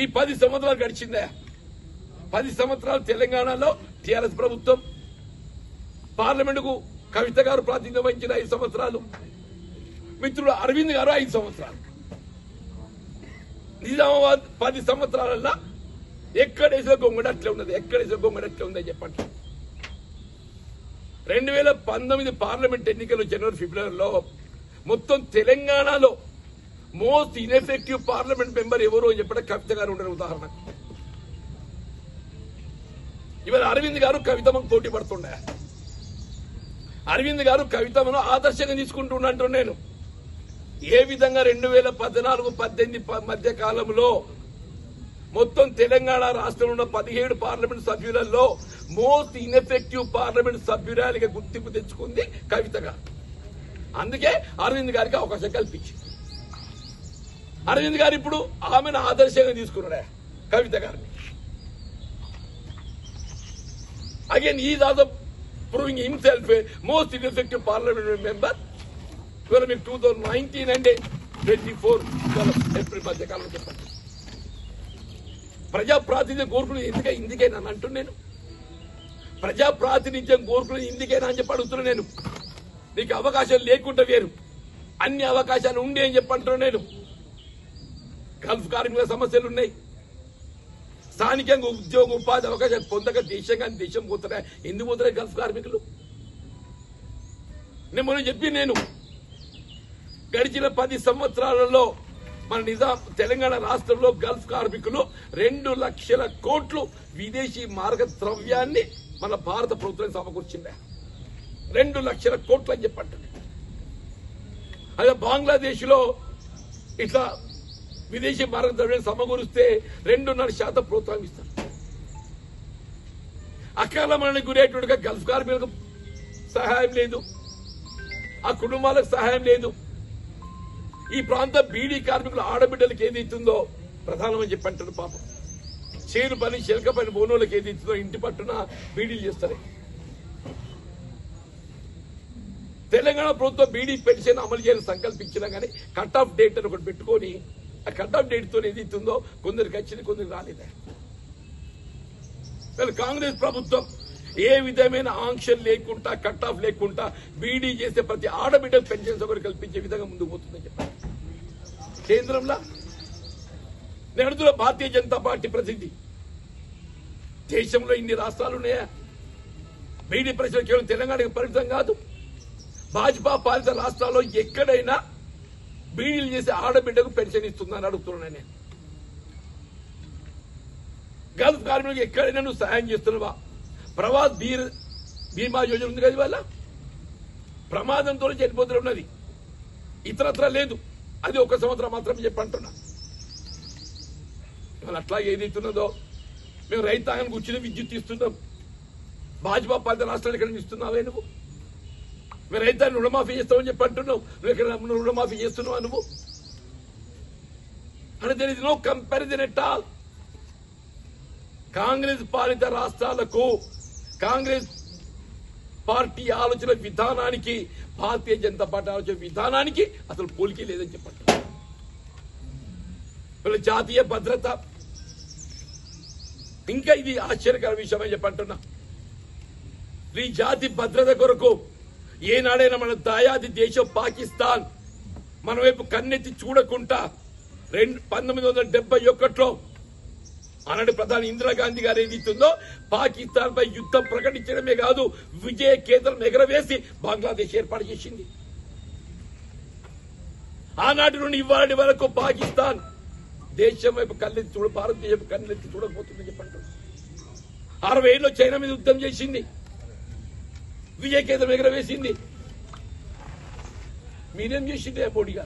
ఈ పది సంవత్సరాలు గడిచిందా. పది సంవత్సరాలు తెలంగాణలో టీఆర్ఎస్ ప్రభుత్వం పార్లమెంటుకు కవిత గారు ప్రాతినిధ్యం వహించిన ఐదు సంవత్సరాలు మిత్రుడు అరవింద్ గారు ఐదు సంవత్సరాలు. నిజామాబాద్ పది సంవత్సరాలల్లో ఎక్కడేసే గొంగడ అట్లే ఉన్నది ఎక్కడ గొంగడ అట్లే ఉందని చెప్పండి. రెండు వేల పంతొమ్మిది పార్లమెంట్ ఎన్నికలు జనవరి ఫిబ్రవరిలో మొత్తం తెలంగాణలో మోస్ట్ ఇన్ఎఫెక్టివ్ పార్లమెంట్ మెంబర్ ఎవరు అని చెప్పడం కవిత గారు ఉండే ఉదాహరణ. ఇవాళ అరవింద్ గారు కవితమకు పోటీ పడుతుండే. అరవింద్ గారు కవితమను ఆదర్శంగా తీసుకుంటున్నట్టు నేను. ఏ విధంగా రెండు వేల పద్నాలుగు పద్దెనిమిది మధ్య కాలంలో మొత్తం తెలంగాణ రాష్ట్రంలో ఉన్న పదిహేడు పార్లమెంట్ సభ్యులలో మోస్ట్ ఇన్ఎఫెక్టివ్ పార్లమెంట్ సభ్యురాలిగా గుర్తింపు తెచ్చుకుంది కవిత గారు. అందుకే అరవింద్ గారికి అవకాశం కల్పించింది. అరవింద్ గారు ఇప్పుడు ఆమెను ఆదర్శంగా తీసుకున్నాడే కవిత గారిని. అగైన్ ఈ దాదా proving himself most ineffective parliament member ఇవాళ మీకు టూ థౌజండ్ నైన్టీన్ అంటే ట్వంటీ ఫోర్ ఏప్రిల్ మధ్య కాలంలో చెప్పండి. ప్రజాప్రాతినిధ్యం కోరుకునే ఎందుకే? ఇందుకేనా అని అంటున్నా నేను. ప్రజాప్రాతినిధ్యం కోరుకునే ఇందుకేనా అని చెప్పి అడుగుతున్నా నేను. నీకు అవకాశం లేకుండా వేరు. అన్ని అవకాశాలు ఉండే అని చెప్పి నేను. గల్ఫ్ కార్మికుల సమస్యలు ఉన్నాయి స్థానికంగా ఉద్యోగ ఉపాధి అవకాశాలు పొందక దేశంగా దేశం పోతున్నాయి ఎందుకు పోతున్నాయి గల్ఫ్ కార్మికులు? నేను మనం చెప్పి నేను. గడిచిన పది సంవత్సరాలలో మన నిజాం తెలంగాణ రాష్ట్రంలో గల్ఫ్ కార్మికులు రెండు లక్షల కోట్లు విదేశీ మార్గ ద్రవ్యాన్ని మన భారత ప్రభుత్వం సమకూర్చిందే రెండు లక్షల కోట్లు అని చెప్పండి అదే బంగ్లాదేశ్లో ఇట్లా విదేశీ మార్గ సమకూరుస్తే రెండున్నర శాతం ప్రోత్సాహం ఇస్తారు అకాల మరణానికి గురేటువంటి గల్ఫ్ కార్మికులకు సహాయం లేదు. ఆ కుటుంబాలకు సహాయం లేదు. ఈ ప్రాంత బీడీ కార్మికుల ఆడబిడ్డలకు ఏది ఇస్తుందో ప్రధానమని చెప్పి అంటారు పాపం. చేను పని చిలక పని బోనోళ్ళకి ఏది ఇస్తుందో ఇంటి పట్టున బీడీలు చేస్తారు. తెలంగాణ ప్రభుత్వం బీడీ పెన్షన్ అమలు చేయాలని సంకల్పించినా కానీ కట్ ఆఫ్ డేట్ అని ఒకటి పెట్టుకొని ఆ కట్ ఆఫ్ డేట్ ఏది ఇస్తుందో కొందరికి వచ్చింది కొందరికి రాలేదే? కాంగ్రెస్ ప్రభుత్వం ఏ విధమైన ఆంక్షలు లేకుండా కట్ ఆఫ్ లేకుండా బీడీ చేసే ప్రతి ఆడబిడ్డ పెన్షన్ సౌకర్యం కల్పించే విధంగా ముందుకు పోతుందని చెప్పారు కేంద్రంలో నేను భారతీయ జనతా పార్టీ ప్రసిద్ధి. దేశంలో ఇన్ని రాష్ట్రాలు ఉన్నాయా? బీడీ ప్రశ్న కేవలం తెలంగాణకు పరిమితం కాదు. భాజపా పాలిత రాష్ట్రాల్లో ఎక్కడైనా బీడీలు చేసే ఆడబిడ్డకు పెన్షన్ ఇస్తుందని అడుగుతున్నాను నేను. గల్ఫ్ కార్మికులకు ఎక్కడైనా నువ్వు సహాయం చేస్తున్నావా? ప్రవాస్ బీర్ బీమా యోజన ఉంది కదా ఇవాళ? ప్రమాదంతో చనిపోతూ ఉన్నది. ఇతరత్ర లేదు. అది ఒక సంవత్సరం మాత్రమే చెప్పంటున్నా. ఇవాళ అట్లా ఏదైతున్నదో మేము రైతాంగానికి కూర్చుని విద్యుత్ ఇస్తున్నాం. భాజపా పాలిత రాష్ట్రాలు ఎక్కడ ఇస్తున్నావే నువ్వు? మేము రైతాన్ని రుణమాఫీ చేస్తామని చెప్పి అంటున్నావు. నువ్వు ఎక్కడ రుణమాఫీ చేస్తున్నావు నువ్వు? అని there is no comparison at all Congress పాలిత రాష్ట్రాలకు కాంగ్రెస్ పార్టీ ఆలోచన విధానానికి భారతీయ జనతా పార్టీ ఆలోచన విధానానికి అసలు పోలికే లేదని చెప్పండి వీళ్ళ జాతీయ భద్రత. ఇంకా ఇది ఆశ్చర్యకర విషయమని చెప్పంటున్నా ఈ జాతి భద్రత కొరకు ఏనాడైనా మన దాయాది దేశం పాకిస్తాన్ మన వైపు కన్నెత్తి చూడకుండా రెండు పంతొమ్మిది వందల డెబ్బై ఒకటిలో ఆనాడు ప్రధాని ఇందిరాగాంధీ గారు ఏదైతుందో పాకిస్తాన్ పై యుద్ధం ప్రకటించడమే కాదు విజయ కేంద్రం ఎగరవేసి బంగ్లాదేశ్ ఏర్పాటు చేసింది. ఆనాటి నుండి ఇవాళ వరకు పాకిస్తాన్ దేశం వైపు కళ్ళెత్తి చూడ భారతదేశం కళ్ళెత్తి చూడకపోతుందని చెప్పండి. అరవై ఏళ్ళు చైనా మీద యుద్ధం చేసింది. విజయ కేంద్రం ఎగరవేసింది. మీరేం చేసింది మోడీ గారు